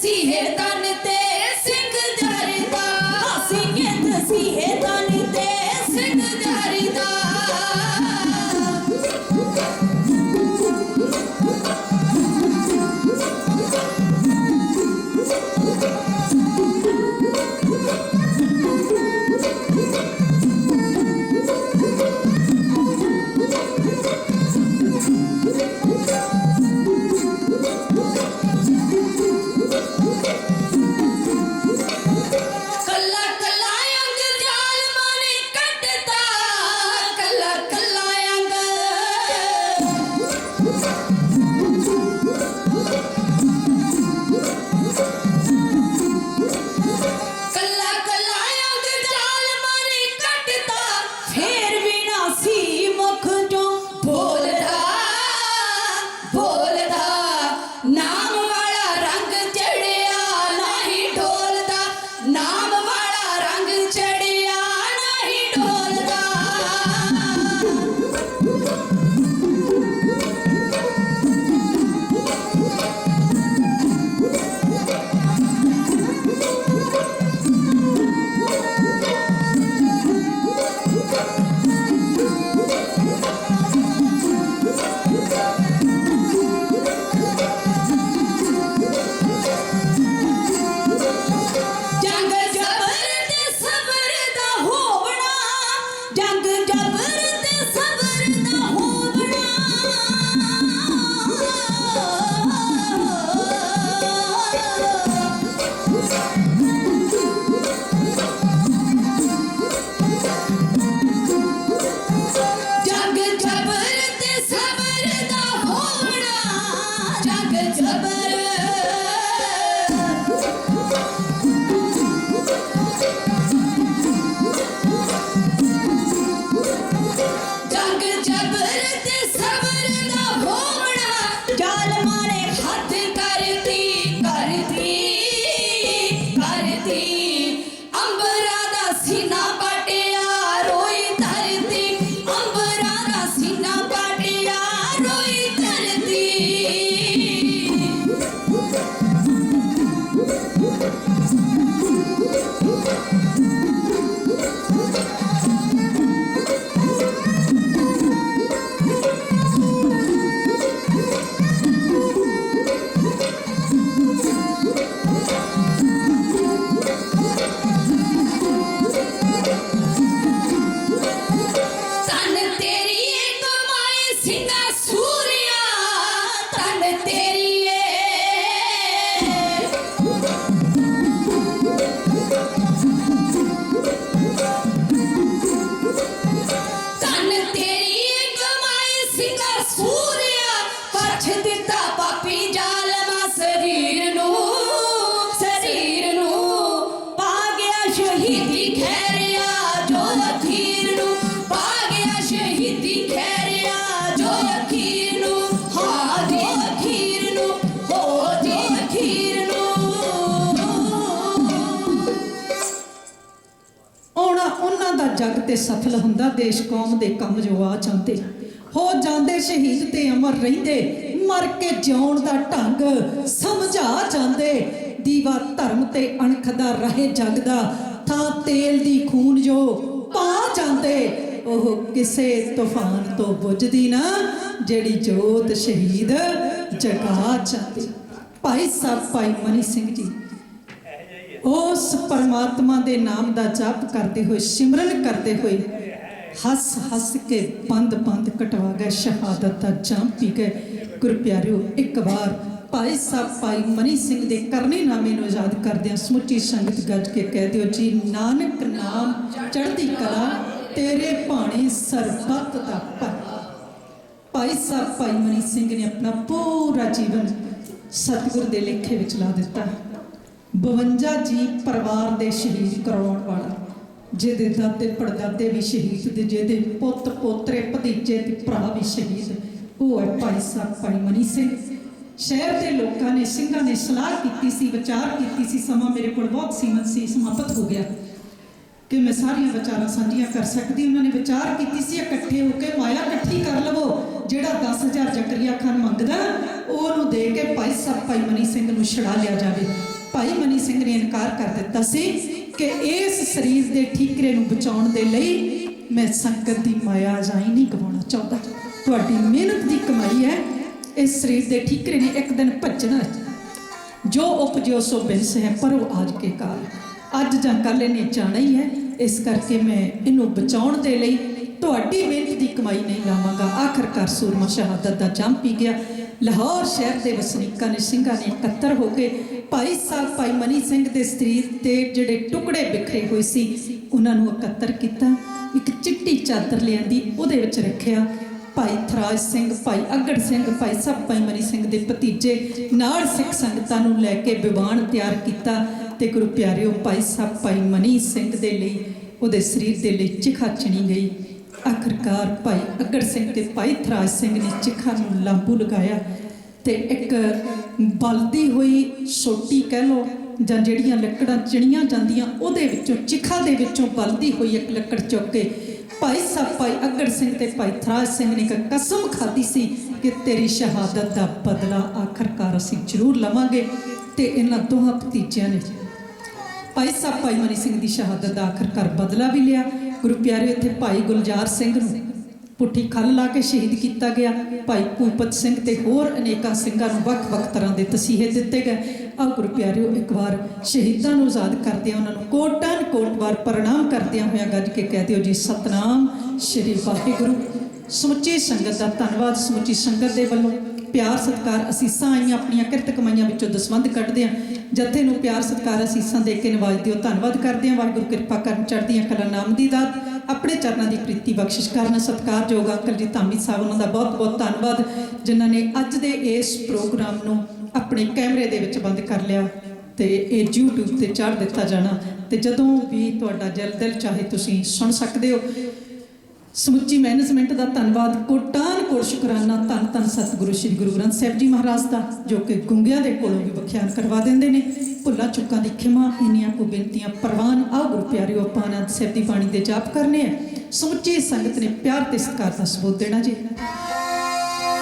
ਸੀਹੇ ਤਨ ਤੇ ਸਿੰਘ ਜਰਦਾ ਸੀਹੇ ਤਨ ਜਗ ਤੇ ਸਫਲ ਹੁੰਦਾ, ਦੇਸ਼ ਕੌਮ ਦੇ ਕੰਮ ਜੋ ਆ ਚਾਹੁੰਦੇ ਹੋ ਜਾਂਦੇ ਸ਼ਹੀਦ ਤੇ ਅਮਰ ਰਹਿੰਦੇ, ਮਰ ਕੇ ਜਿਉਣ ਦਾ ਢੰਗ ਸਮਝਾ ਜਾਂਦੇ। ਦੀਵਾ ਧਰਮ ਤੇ ਅਣਖ ਦਾ ਰਹੇ ਜਗ ਦਾ, ਥਾਂ ਤੇਲ ਦੀ ਖੂਨ ਜੋ ਪਾ ਜਾਂਦੇ। ਉਹ ਕਿਸੇ ਤੂਫਾਨ ਤੋਂ ਬੁੱਝਦੀ ਨਾ, ਜਿਹੜੀ ਜੋਤ ਸ਼ਹੀਦ ਜਗਾ ਜਾਂਦੀ। ਭਾਈ ਸਾਹਿਬ, ਭਾਈ ਮਨੀ ਸਿੰਘ ਜੀ ਉਸ ਪਰਮਾਤਮਾ ਦੇ ਨਾਮ ਦਾ ਜਾਪ ਕਰਦੇ ਹੋਏ, ਸਿਮਰਨ ਕਰਦੇ ਹੋਏ ਹੱਸ ਹੱਸ ਕੇ ਪੰਦ ਪੰਦ ਕਟਵਾ ਗਏ, ਸ਼ਹਾਦਤ ਦਾ ਜਾਮ ਪੀ ਗਏ। ਗੁਰ ਪਿਆਰਿਓ, ਇੱਕ ਵਾਰ ਭਾਈ ਸਾਹਿਬ, ਭਾਈ ਮਨੀ ਸਿੰਘ ਦੇ ਕਰਨੀ ਨਾਮੇ ਨੂੰ ਯਾਦ ਕਰਦਿਆਂ ਸਮੁੱਚੀ ਸੰਗਤ ਗੱਜ ਕੇ ਕਹਿ ਦਿਓ, ਜੀ ਨਾਨਕ ਨਾਮ ਚੜ੍ਹਦੀ ਕਲਾ, ਤੇਰੇ ਭਾਣੇ ਸਰਬੱਤ ਦਾ ਭਲਾ। ਭਾਈ ਸਾਹਿਬ, ਭਾਈ ਮਨੀ ਸਿੰਘ ਨੇ ਆਪਣਾ ਪੂਰਾ ਜੀਵਨ ਸਤਿਗੁਰ ਦੇ ਲੇਖੇ ਵਿੱਚ ਲਾ ਦਿੱਤਾ। 52 ਜੀ ਪਰਿਵਾਰ ਦੇ ਸ਼ਹੀਦ ਕਰਾਉਣ ਵਾਲਾ, ਜਿਹਦੇ ਦਾਦੇ ਪੜਦਾਦੇ ਵੀ ਸ਼ਹੀਦ ਤੇ ਜਿਹਦੇ ਪੁੱਤ, ਪੋਤਰੇ, ਭਤੀਜੇ ਤੇ ਭਰਾ ਵੀ ਸ਼ਹੀਦ, ਉਹ ਹੈ ਭਾਈ ਸਾਹਿਬ ਭਾਈ ਮਨੀ ਸਿੰਘ। ਸ਼ਹਿਰ ਦੇ ਲੋਕਾਂ ਨੇ, ਸਿੰਘਾਂ ਨੇ ਸਲਾਹ ਕੀਤੀ ਸੀ, ਵਿਚਾਰ ਕੀਤੀ ਸੀ, ਸਮਾਂ ਮੇਰੇ ਕੋਲ ਬਹੁਤ ਸੀਮਤ ਸੀ, ਸਮਾਪਤ ਹੋ ਗਿਆ। ਕਿ ਮੈਂ ਸਾਰੀਆਂ ਵਿਚਾਰਾਂ ਸਾਂਝੀਆਂ ਕਰ ਸਕਦੀ, ਉਹਨਾਂ ਨੇ ਵਿਚਾਰ ਕੀਤੀ ਸੀ, ਇਕੱਠੇ ਹੋ ਕੇ ਮਾਇਆ ਇਕੱਠੀ ਕਰ ਲਵੋ, ਜਿਹੜਾ 10000 ਜ਼ਕਰੀਆ ਖਾਨ ਮੰਗਦਾ, ਉਹਨੂੰ ਦੇ ਕੇ ਭਾਈ ਸਾਹਿਬ ਭਾਈ ਮਨੀ ਸਿੰਘ ਨੂੰ ਛੜਾ ਲਿਆ ਜਾਵੇ। ਭਾਈ ਮਨੀ ਸਿੰਘ ਨੇ ਇਨਕਾਰ ਕਰ ਦਿੱਤਾ ਸੀ ਕਿ ਇਸ ਸਰੀਰ ਦੇ ਠੀਕਰੇ ਨੂੰ ਬਚਾਉਣ ਦੇ ਲਈ ਮੈਂ ਸੰਗਤ ਦੀ ਮਾਇਆ ਜਾਈ ਨਹੀਂ ਗਵਾਉਣਾ ਚਾਹੁੰਦਾ। ਤੁਹਾਡੀ ਮਿਹਨਤ ਦੀ ਕਮਾਈ ਹੈ। ਇਸ ਸਰੀਰ ਦੇ ਠੀਕਰੇ ਨੇ ਇੱਕ ਦਿਨ ਭੱਜਣਾ ਜੋ ਉਪਜਿਓ ਸੋ ਬਿਨਸ ਹੈ ਪਰ ਉਹ ਆਜ ਕੇ ਕਾਲ। ਅੱਜ ਜਾਂ ਕੱਲ ਇਹਨੇ ਜਾਣਾ ਹੀ ਹੈ। ਇਸ ਕਰਕੇ ਮੈਂ ਇਹਨੂੰ ਬਚਾਉਣ ਦੇ ਲਈ ਤੁਹਾਡੀ ਮਿਹਨਤ ਦੀ ਕਮਾਈ ਨਹੀਂ ਲਾਵਾਂਗਾ। ਆਖਰਕਾਰ ਸੂਰਮਾ ਸ਼ਹਾਦਤ ਦਾ ਜੰਮ ਪੀ ਗਿਆ। ਲਾਹੌਰ ਸ਼ਹਿਰ ਦੇ ਵਸਨੀਕਾਂ ਨੇ ਸਿੰਘਾਂ ਨੇ ਇਕੱਤਰ ਹੋ ਕੇ ਭਾਈ ਸਾਹਿਬ, ਭਾਈ ਮਨੀ ਸਿੰਘ ਦੇ ਸਰੀਰ ਤੇ ਜਿਹੜੇ ਟੁਕੜੇ ਬਿਖਰੇ ਹੋਏ ਸੀ, ਉਹਨਾਂ ਨੂੰ ਇਕੱਤਰ ਕੀਤਾ, ਇੱਕ ਚਿੱਟੀ ਚਾਦਰ ਲਿਆਂਦੀ, ਉਹਦੇ ਵਿੱਚ ਰੱਖਿਆ। ਭਾਈ ਥਰਾਜ ਸਿੰਘ, ਭਾਈ ਅਗੜ ਸਿੰਘ, ਭਾਈ ਸਾਹਿਬ ਭਾਈ ਮਨੀ ਸਿੰਘ ਦੇ ਭਤੀਜੇ ਨਾਲ ਸਿੱਖ ਸੰਗਤਾਂ ਨੂੰ ਲੈ ਕੇ ਵਿਵਾਨ ਤਿਆਰ ਕੀਤਾ ਤੇ ਗੁਰੂ ਪਿਆਰਿਓ, ਭਾਈ ਸਾਹਿਬ ਭਾਈ ਮਨੀ ਸਿੰਘ ਦੇ ਲਈ, ਉਹਦੇ ਸਰੀਰ ਦੇ ਲਈ ਚਿਖਾ ਚਣੀ ਗਈ। ਆਖਰਕਾਰ ਭਾਈ ਅਗੜ ਸਿੰਘ ਤੇ ਭਾਈ ਥਰਾਜ ਸਿੰਘ ਨੇ ਚਿਖਾ ਨੂੰ ਲਾਂਬੂ ਲਗਾਇਆ। ਤੇ ਇੱਕ ਬਲਦੀ ਹੋਈ ਛੋਟੀ ਕਹਿ ਲੋ ਜਾਂ ਜਿਹੜੀਆਂ ਲੱਕੜਾਂ ਚਿਣੀਆਂ ਜਾਂਦੀਆਂ, ਉਹਦੇ ਵਿੱਚੋਂ, ਚਿਖਾ ਦੇ ਵਿੱਚੋਂ ਬਲਦੀ ਹੋਈ ਇੱਕ ਲੱਕੜ ਚੁੱਕ ਕੇ ਭਾਈ ਸਾਹਿਬ, ਭਾਈ ਅਗੜ ਸਿੰਘ ਤੇ ਭਾਈ ਥਰਾਜ ਸਿੰਘ ਨੇ ਇੱਕ ਕਸਮ ਖਾਧੀ ਸੀ ਕਿ ਤੇਰੀ ਸ਼ਹਾਦਤ ਦਾ ਬਦਲਾ ਆਖਰਕਾਰ ਅਸੀਂ ਜ਼ਰੂਰ ਲਵਾਂਗੇ ਤੇ ਇਹਨਾਂ ਦੋਹਾਂ ਭਤੀਜਿਆਂ ਨੇ ਭਾਈ ਸਾਹਿਬ, ਭਾਈ ਮਨੀ ਸਿੰਘ ਦੀ ਸ਼ਹਾਦਤ ਦਾ ਆਖਰਕਾਰ ਬਦਲਾ ਵੀ ਲਿਆ। ਗੁਰੂ ਪਿਆਰੇ, ਇੱਥੇ ਭਾਈ ਗੁਲਜ਼ਾਰ ਸਿੰਘ ਨੂੰ ਪੁੱਠੀ ਖੱਲ ਲਾ ਕੇ ਸ਼ਹੀਦ ਕੀਤਾ ਗਿਆ। ਭਾਈ ਭੂਪਤ ਸਿੰਘ ਤੇ ਹੋਰ ਅਨੇਕਾਂ ਸਿੰਘਾਂ ਨੂੰ ਵੱਖ-ਵੱਖ ਤਰ੍ਹਾਂ ਦੇ ਤਸੀਹੇ ਦਿੱਤੇ ਗਏ। ਆਹ ਗੁਰੂ ਪਿਆਰਿਓ ਇੱਕ ਵਾਰ ਸ਼ਹੀਦਾਂ ਨੂੰ ਆਜ਼ਾਦ ਕਰਦਿਆਂ ਉਹਨਾਂ ਨੂੰ ਕੋਟਾਂ ਕੋਟ ਵਾਰ ਪ੍ਰਣਾਮ ਕਰਦਿਆਂ ਹੋਇਆਂ ਗੱਜ ਕੇ ਕਹਿ ਦਿਓ ਜੀ, ਸਤਨਾਮ ਸ਼੍ਰੀ ਵਾਹਿਗੁਰੂ। ਸਮੁੱਚੀ ਸੰਗਤ ਦਾ ਧੰਨਵਾਦ ਸਮੁੱਚੀ ਸੰਗਤ ਦੇ ਵੱਲੋਂ। ਪਿਆਰ, ਸਤਿਕਾਰ ਅਸੀਸਾਂ ਆਈਆਂ, ਆਪਣੀਆਂ ਕਿਰਤ ਕਮਾਈਆਂ ਵਿੱਚੋਂ ਦਸਵੰਧ ਕੱਢਦੇ ਆ ਜਥੇ ਨੂੰ ਪਿਆਰ, ਸਤਿਕਾਰ ਅਸੀਸਾਂ ਦੇ ਕੇ ਨਿਵਾਜਦੇ ਹੋ ਧੰਨਵਾਦ ਕਰਦੇ ਆ ਵਾਹਿਗੁਰੂ, ਕਿਰਪਾ ਕਰਨ ਚੜ੍ਹਦੀਆਂ ਕਲਾ ਨਾਮ ਦੀ ਦਾਤ। ਆਪਣੇ ਚਰਨਾਂ ਦੀ ਪ੍ਰੀਤੀ ਬਖਸ਼ਿਸ਼ ਕਰਨ, ਸਤਿਕਾਰਯੋਗ ਅੰਕਲ ਜੀ, ਧਾਮੀ ਸਾਹਿਬ, ਉਹਨਾਂ ਦਾ ਬਹੁਤ ਬਹੁਤ ਧੰਨਵਾਦ, ਜਿਨ੍ਹਾਂ ਨੇ ਅੱਜ ਦੇ ਇਸ ਪ੍ਰੋਗਰਾਮ ਨੂੰ ਆਪਣੇ ਕੈਮਰੇ ਦੇ ਵਿੱਚ ਬੰਦ ਕਰ ਲਿਆ ਤੇ ਇਹ YouTube ਤੇ ਚੜ੍ਹ ਦਿੱਤਾ ਜਾਣਾ। ਤੇ ਜਦੋਂ ਵੀ ਤੁਹਾਡਾ ਜਲ ਦਿਲ ਚਾਹੇ ਤੁਸੀਂ ਸੁਣ ਸਕਦੇ ਹੋ। ਸਮੁੱਚੀ ਮੈਨੇਜਮੈਂਟ ਦਾ ਧੰਨਵਾਦ, ਕੋਟਾਨ ਕੋਟ ਸ਼ੁਕਰਾਨਾ, ਧੰਨ ਧੰਨ ਸਤਿਗੁਰੂ ਸ੍ਰੀ ਗੁਰੂ ਗ੍ਰੰਥ ਸਾਹਿਬ ਜੀ ਮਹਾਰਾਜ ਦਾ, ਜੋ ਕਿ ਗੁੰਗਿਆਂ ਦੇ ਕੋਲੋਂ ਵੀ ਵਿਖਿਆਨ ਕਰਵਾ ਦਿੰਦੇ ਨੇ। ਭੁੱਲਾਂ ਚੁੱਕਾਂ ਦੀ ਖਿਮਾ ਇੰਨੀਆਂ ਕੋ ਬੇਨਤੀਆਂ ਪ੍ਰਵਾਨ ਆਓ ਗੁਰ ਪਿਆਰਿਓ, ਆਪਾਂ ਆਨੰਦ ਸਾਹਿਬ ਦੀ ਬਾਣੀ ਦੇ ਜਾਪ ਕਰਨੇ ਆ। ਸਮੁੱਚੀ ਸੰਗਤ ਨੇ ਪਿਆਰ ਤੇ ਸਤਿਕਾਰ ਦਾ ਸਬੂਤ ਦੇਣਾ ਜੀ।